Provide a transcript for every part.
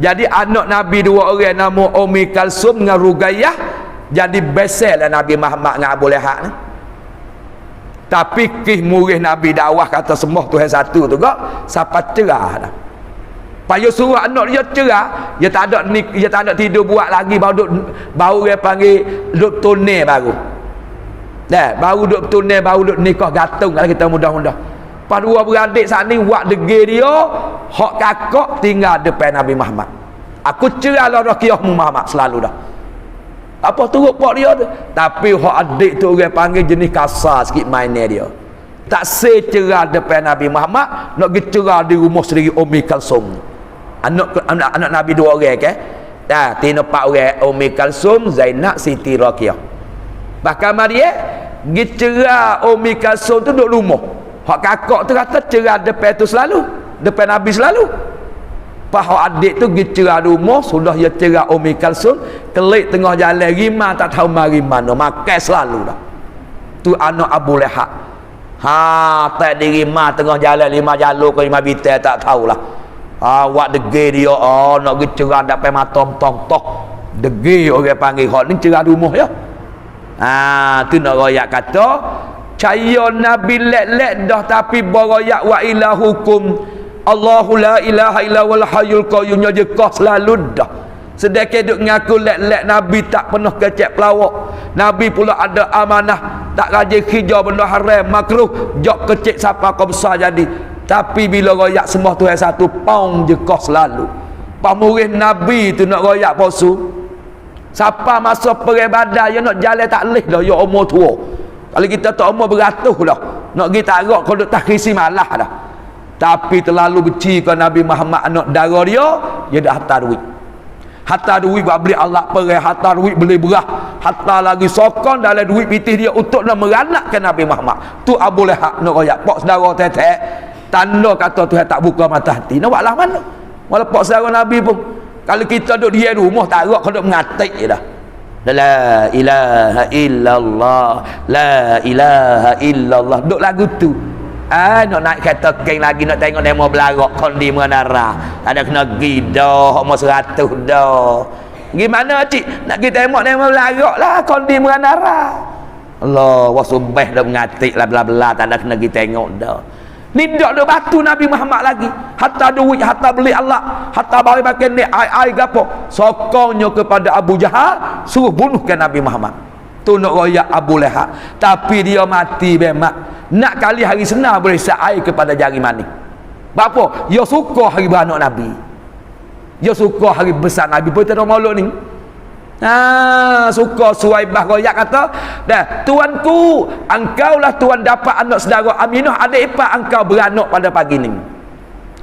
jadi anak Nabi dua orang nama Umi Kalsum dengan Rugayyah jadi besel lah Nabi Muhammad dengan Abu Lahab ni tapi kih murih Nabi dakwah kata semua Tuhan satu tu kok siapa cerah dah Payah suruh anak dia cerah, dia tak ada ni, dia tak ada tidur buat lagi baru duk, baru dia panggil duk tunai baru. Dah, baru duk tunai baru duk nikah gantung kalau kita mudah-mudah. Pas dua beradik saat ni buat degil dia, hak kakak tinggal depan Nabi Muhammad. Aku cerah lah rakyat Muhammad selalu dah. Apa turut pak dia tu? Tapi hak adik tu orang panggil jenis kasar sikit mainnya dia. Tak secerah depan Nabi Muhammad, nak pergi cerah di rumah sendiri Umi Kalsum anak anak, anak Nabi dua orang ke dah tina empat orang Umi Kalsum Zainab Siti Raqiah bahkan Maria pergi cerah Umi Kalsum tu duduk rumah hak kakak tu kata cerah depan tu selalu depan Nabi selalu Pak adik tu pergi cerah rumah sudah dia cerah Umi Kalsum kelik tengah jalan rima tak tahu mari mana makan selalu dah. Tu anak Abu Lehak ha tak di rima tengah jalan lima jalur ke lima bitai tak tahulah. Awak ah, degi dia oh nak pergi cerah dapat mata tong tok degi orang panggil hak ni cerah rumah ya. Ah tu nak royak kata caya nabi lek-lek dah tapi beroyak wa ilahukum Allahu la ilaha illa wal hayyul qayyum je kau selalu dah. Sedekah duk ngaku lek-lek nabi tak pernah kecek pelawak. Nabi pula ada amanah tak rajin hijau benda haram makruh jok kecek siapa kau besar jadi. Tapi bila royak semua Tuhan satu Paung je kau selalu Pamurih Nabi tu nak royak posu Siapa masa peribadah Yang nak jalan tak leh dah Ya umur tua. Kalau kita tak umur beratus dah Nak pergi tarak Kalau tak kisi malah dah Tapi terlalu benci Kalau Nabi Muhammad Anak darah dia Dia dah hantar duit. Hantar duit buat beli Allah perih Hantar duit beli berah Hantar lagi sokong dalam duit pitih dia Untuk nak meranakkan Nabi Muhammad. Tu Abu Lehak nak royak Pok sedara tetek. Tanda kata Tuhan tak buka mata hati. Nak buatlah mana? Walaupun saudara Nabi pun. Kalau kita duduk di rumah tak agak kalau mengatik je dah. La ilaha illallah La ilaha illallah. Duk lagu tu Ah, nak naik kereta keng lagi nak tengok demo belarak kondi menara. Ada kena gido homo seratus dah. Gimana cik? Nak kita tengok demo belarak lah kondi menara. Allah wasubah dah mengatik lah bla bla tak ada kena kita tengok dah. Ni tak ada batu Nabi Muhammad lagi. Hatta duit, hatta beli Allah, hatta bagi pakai ni ai-ai gapo. Sokongnya kepada Abu Jahal, suruh bunuhkan Nabi Muhammad. Tu nak royak Abu Lahab. Tapi dia mati bemak. Nak kali hari senar boleh sa'ai kepada jari mani. Bapa? Dia suka hari beranak Nabi. Dia suka hari besar Nabi. Pun tak ada ni. Ha, suka Suwaibah royak kata, dah tuanku, engkaulah tuan dapat anak saudara Aminah ada ipar engkau beranak pada pagi ni.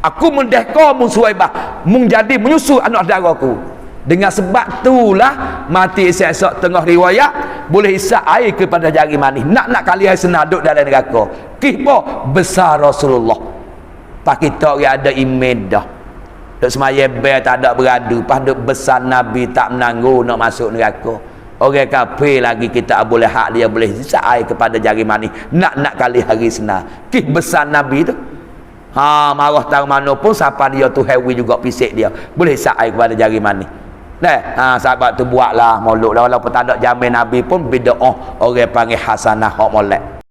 Aku mendeka mu Suwaibah, mung jadi menyusu anak saudaraku. Dengan sebab itulah mati esok tengah riwayat boleh isap air kepada jari manis. Nak-nak kali hari senang duduk dalam neraka. Kihpo besar Rasulullah. Pak kita ada iman dah. Duk semaya ber tak ada beradu. Pas duk besar Nabi tak menanggu nak masuk neraka. Orang kafir lagi kita boleh hak dia boleh sisai kepada jari manis. Nak-nak kali hari senang. Kih besar Nabi tu. Ha, marah tahu mana pun siapa dia tu hewi juga pisik dia. Boleh sisai kepada jari manis. Nah, ha, sahabat tu buatlah maulud lah walaupun tak ada jamin Nabi pun bid'ah orang panggil hasanah hak molek.